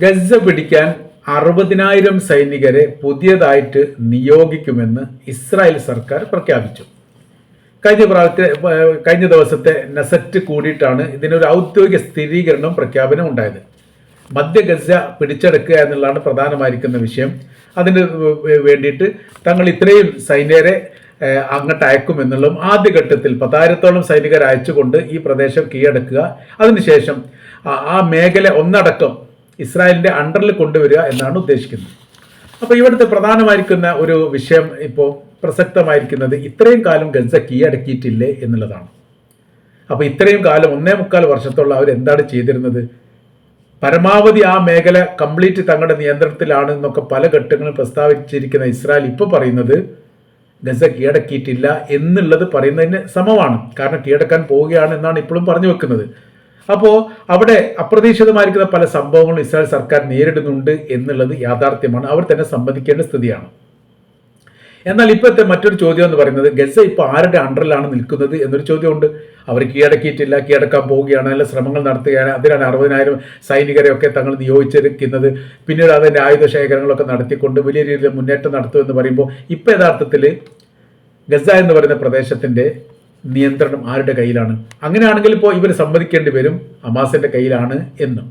Gaza പിടിക്കാൻ അറുപതിനായിരം സൈനികരെ പുതിയതായിട്ട് നിയോഗിക്കുമെന്ന് ഇസ്രായേൽ സർക്കാർ പ്രഖ്യാപിച്ചു. കഴിഞ്ഞ പ്രാവശ്യത്തെ കഴിഞ്ഞ ദിവസത്തെ നെസറ്റ് കൂടിയിട്ടാണ് ഇതിനൊരു ഔദ്യോഗിക സ്ഥിരീകരണം പ്രഖ്യാപനം ഉണ്ടായത്. മധ്യ ഗസ പിടിച്ചെടുക്കുക എന്നുള്ളതാണ് പ്രധാനമായിരിക്കുന്ന വിഷയം. അതിന് വേണ്ടിയിട്ട് തങ്ങൾ ഇത്രയും സൈന്യരെ അങ്ങോട്ട് അയക്കുമെന്നുള്ളതും ആദ്യഘട്ടത്തിൽ പത്തായിരത്തോളം സൈനികരെ അയച്ചുകൊണ്ട് ഈ പ്രദേശം കീഴടക്കുക. അതിനുശേഷം ആ മേഖല ഒന്നടക്കം ഇസ്രായേലിന്റെ അണ്ടറിൽ കൊണ്ടുവരിക എന്നാണ് ഉദ്ദേശിക്കുന്നത്. അപ്പോൾ ഇവിടുത്തെ പ്രധാനമായിരിക്കുന്ന ഒരു വിഷയം ഇപ്പോൾ പ്രസക്തമായിരിക്കുന്നത് ഇത്രയും കാലം ഗസ കീഴടക്കിയിട്ടില്ലേ എന്നുള്ളതാണ്. അപ്പോൾ ഇത്രയും കാലം ഒന്നേ മുക്കാൽ വർഷത്തോളം അവർ എന്താണ് ചെയ്തിരുന്നത്? പരമാവധി ആ മേഖല കംപ്ലീറ്റ് തങ്ങളുടെ നിയന്ത്രണത്തിലാണ് എന്നൊക്കെ പല ഘട്ടങ്ങളും പ്രസ്താവിച്ചിരിക്കുന്ന ഇസ്രായേൽ ഇപ്പോൾ പറയുന്നത് ഗസ കീഴടക്കിയിട്ടില്ല എന്നുള്ളത് പറയുന്നതിന് സമമാണ്. കാരണം കീഴടക്കാൻ പോവുകയാണ് എന്നാണ് ഇപ്പോഴും പറഞ്ഞു വെക്കുന്നത്. അപ്പോൾ അവിടെ അപ്രതീക്ഷിതമായിരിക്കുന്ന പല സംഭവങ്ങളും ഇസ്രായേൽ സർക്കാർ നേരിടുന്നുണ്ട് എന്നുള്ളത് യാഥാർത്ഥ്യമാണ്. അവർ തന്നെ സംബന്ധിക്കേണ്ട സ്ഥിതിയാണ്. എന്നാൽ ഇപ്പോഴത്തെ മറ്റൊരു ചോദ്യം എന്ന് പറയുന്നത് ഗസ ഇപ്പോൾ ആരുടെ അണ്ടറിലാണ് നിൽക്കുന്നത് എന്നൊരു ചോദ്യമുണ്ട്. അവർ കീഴടക്കിയിട്ടില്ല കീഴടക്കാൻ പോവുകയാണ് നല്ല ശ്രമങ്ങൾ നടത്തുകയാണ്. അതിനാണ് അറുപതിനായിരം സൈനികരെയൊക്കെ തങ്ങൾ നിയോഗിച്ചിരിക്കുന്നത്. പിന്നീട് അതിന്റെ ആയുധ ശേഖരങ്ങളൊക്കെ നടത്തിക്കൊണ്ട് വലിയ രീതിയിൽ മുന്നേറ്റം നടത്തുമെന്ന് പറയുമ്പോൾ ഇപ്പോൾ യഥാർത്ഥത്തിൽ ഗസ എന്ന് പറയുന്ന പ്രദേശത്തിന്റെ നിയന്ത്രണം ആരുടെ കയ്യിലാണ്? അങ്ങനെയാണെങ്കിൽ ഇപ്പോൾ ഇവർ സമ്മതിക്കേണ്ടി വരും ഹമാസിന്റെ കയ്യിലാണ് എന്നും.